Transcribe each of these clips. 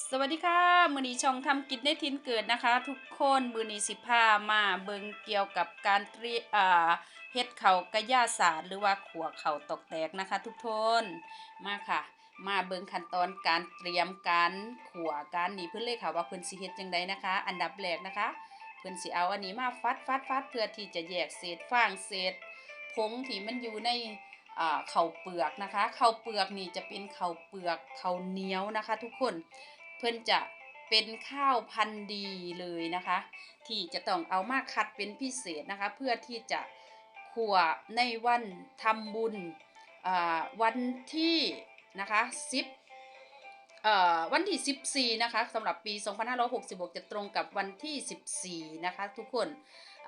สวัสดีค่ะ มือนีช่องทำกินได้ทินเกิดนะคะ ทุกคนมือนีสิพามาเบิงเกี่ยวกับการเตรียอ่าเฮ็ดเขากระยาศาสตร์หรือว่าขัวเขาตกแตกนะคะ ทุกคนมาค่ะ มาเบิงขั้นตอนการเตรียมการขัวการหนีเพื่อนเลยค่ะว่าเพื่อนสิเฮ็ดจังไดนะคะ อันดับแรกนะคะ เพื่อนสิเอาอันนี้มาฟัดฟัดฟัดเพื่อที่จะแยกเศษฟางเศษผงที่มันอยู่ในอ่าข้าเปลือกนะคะ เข้าเปลือกนี่จะเป็นเข้าเปลือกเข้าเหนียวนะคะ ทุกคน เพื่อนจะเป็นข้าวพันธุ์ดีเลยนะคะ ที่จะต้องเอามาคัดเป็นพิเศษนะคะ เพื่อที่จะขัวในวันทำบุญอ่าวันที่นะคะ10เอ่อวันที่ 14 นะคะสำหรับปี 2566 จะตรงกับวันที่ 14 นะคะ ทุกคน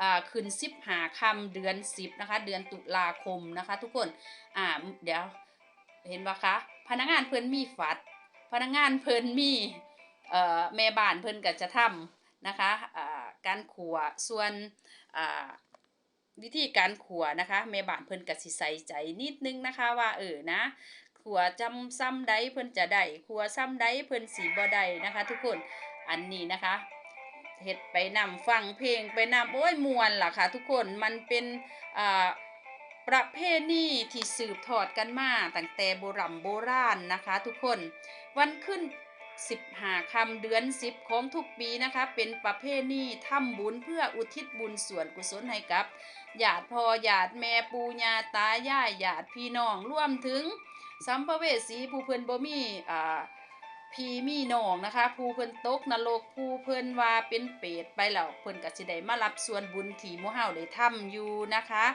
อ่าคืนสิบหาคำเดือนสิบนะคะ เดือนตุลาคมนะคะ ทุกคนอ่าเดี๋ยวเห็นปะคะ พนักงานเพิ่อนมีฝัด พนักงานเพิ่นมีเอ่อแม่บ้านเพิ่นก็จะทำนะคะอ่าการขัวส่วนอ่าวิธีการขัวนะคะแม่บ้านเพิ่นก็สิใส่ใจนิดนึงนะคะว่าเออนะขัวจำซ้ำใดเพิ่นจะได้ขัวซ้ำใดเพิ่นสีบ่ได้นะคะ ทุกคนอันนี้นะคะเฮ็ดไปนำฟังเพลงไปนำโอ้ยมวนล่ะค่ะ ทุกคนมันเป็นอ่า ประเพณีที่สืบทอดกันมาตั้งแต่โบราณโบราณนะคะ ทุกคนวันขึ้น15คำเดือน10ของทุกปีนะคะ เป็นประเพณีทำบุญเพื่ออุทิศบุญส่วนกุศลให้กับญาติพ่อญาติแม่ปู่ย่าตายายญาติพี่น้องรวมถึงสัมภเวสีผู้เพิ่นบ่มีอ่าพี่มีน้องนะคะผู้เพิ่นตกนรกผู้เพิ่นว่าเป็นเปรตไปแล้วเพิ่นก็สิได้มารับส่วนบุญที่มู่เฮาได้ทำอยู่นะคะ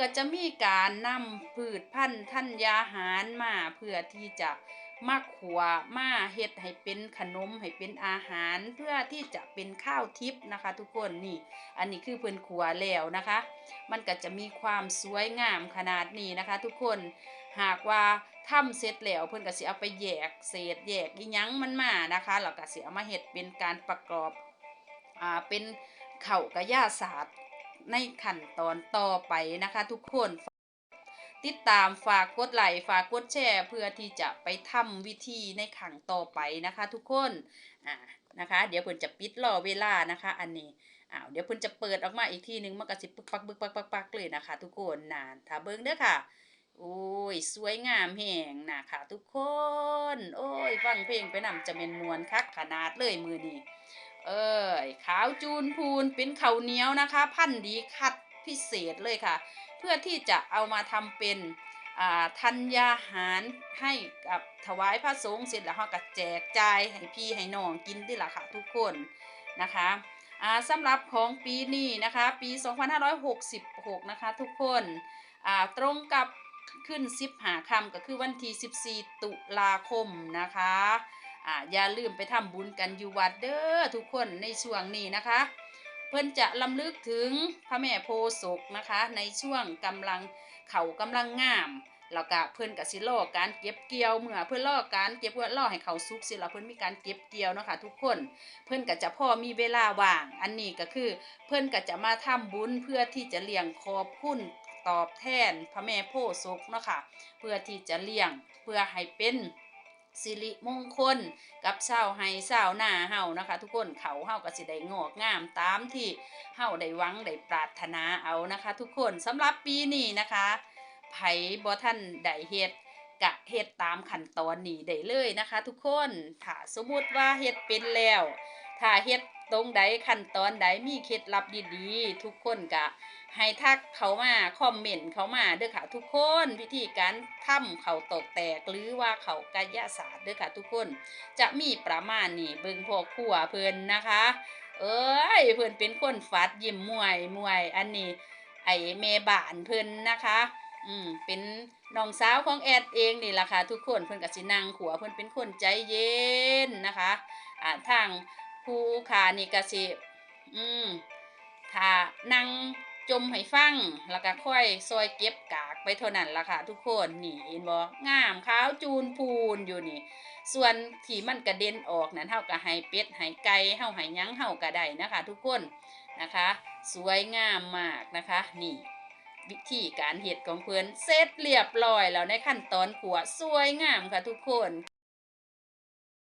ก็จะมีการนำพืชพันธุ์ธัญญาหารมาเพื่อที่จะมาขัวมาเฮ็ดให้เป็นขนมให้เป็นอาหาร เพื่อที่จะเป็นข้าวทิพย์นะคะ ทุกคนนี่อันนี้คือเพิ่นขัวแล้วนะคะ มันก็จะมีความสวยงามขนาดนี้นะคะ ทุกคนหากว่าทำเสร็จแล้วเพิ่นก็สิเอาไปแยกเศษแยกอีหยังมันมานะคะแล้วก็สิเอามาเฮ็ดเป็นการประกอบอ่าเป็นเข้าวกะยาศาสตร์ ในขั้นตอนต่อไปนะคะ ทุกคนติดตามฝากกดไลค์ฝากกดแชร์เพื่อที่จะไปทำวิธีในขังต่อไปนะคะ ทุกคนอ่านะคะ เดี๋ยวเพิ่นจะปิดรอเวลานะคะ อันนี้อ้าวเดี๋ยวเพิ่นจะเปิดออกมาอีกทีหนึงมันก็สิปึกปักบึกปักปักปักเลยนะคะ ทุกคนนานถ้าเบิ่งเด้อค่ะโอ้ยสวยงามแห่งนะคะทุกคน โอ้ยฟังเพลงไปนำจะเป็นมวนคักขนาดเลยมือนี้ เอ้ยขาวจูนพูนเป็นข้าวเหนียวนะคะ พันธุ์ดีคัดพิเศษเลยค่ะ เพื่อที่จะเอามาทำเป็นอ่าธัญญาหารให้กับถวายพระสงฆ์เสร็จแล้วเราก็แจกจ่ายให้พี่ให้น้องกินที่ละค่ะทุกคนนะคะอ่าสำหรับของปีนี้นะคะ ปี 2566 นะคะ ทุกคนอ่าตรงกับขึ้น 10 หาคำก็คือวันที่ 14 ตุลาคมนะคะ อ่าอย่าลืมไปทำบุญกันอยู่วัดเด้อทุกคนในช่วงนี้นะคะ เพิ่นจะลำลึกถึงพระแม่โพศกนะคะ ในช่วงกำลังเขากำลังงามแล้วก็เพิ่นก็สิรอการเก็บเกี่ยวเมื่อเพิ่อนรอการเก็บเพื่อรอให้เขาสุกสิแล้วเพิ่นมีการเก็บเกี่ยวนะคะทุกคนเพิ่นก็จะพ่อมีเวลาว่าง อันนี้ก็คือเพิ่นก็จะมาทำบุญเพื่อที่จะเลี้ยงขอบคุณตอบแทนพระแม่โพธิ์ศกเนาะค่ะเพื่อที่จะเลี้ยงเพื่อให้เป็น สิริมงคล กับชาให้ชาหนาเฮานะคะ ทุกคนเขาเฮาก็สิได้งอกงามตามที่เฮาได้หวังได้ปรารถนาเอานะคะ ทุกคนสำหรับปีนี้นะคะไผบ่ท่านได้เฮ็ดกะเฮ็ดตามขั้นตอนนี้ได้เลยนะคะ ทุกคนถ้าสมมุติว่าเฮ็ดเป็นแล้วถ้าเฮ็ด ตรงใดขั้นตอนใดมีเคล็ดลับดีๆ ทุกคนกะให้ทักเขามาคอมเมนต์เขามาเด้อค่ะทุกคนวิธีการทำเขาตกแตกหรือว่าเขากายศาสตร์เด้อค่ะทุกคน จะมีประมาณนี้เบิ่งพ่อครัวเพิ่นนะคะ เอ้ยเพิ่นเป็นคนฟัดยิ้มมวยมวยอันนี้ ไอเมบานเพิ่นนะคะอืมเป็นน้องสาวของแอดเองนี่ล่ะค่ะทุกคนเพิ่อนก็สินังขัวเพิ่อนเป็นคนใจเย็นนะคะอ่าทาง ผู้ขานี่ก็สิอืมถ้านั่งจมให้ฟัง แล้วก็ค่อยซอยเก็บกากไปเท่านั้นล่ะค่ะทุกคนนี่เห็นบ่งามขาวจูนพูนอยู่นี่ ส่วนที่มันกระเด็นออกนั้นเฮาก็ให้เป็ดให้ไก่เฮาให้หยังเฮาก็ได้นะคะ ทุกคนนะคะ สวยงามมากนะคะ นี่ วิธีการเฮ็ดของเพิ่อนเสร็จเรียบร้อยแล้วในขั้นตอนขัวสวยงามค่ะทุกคน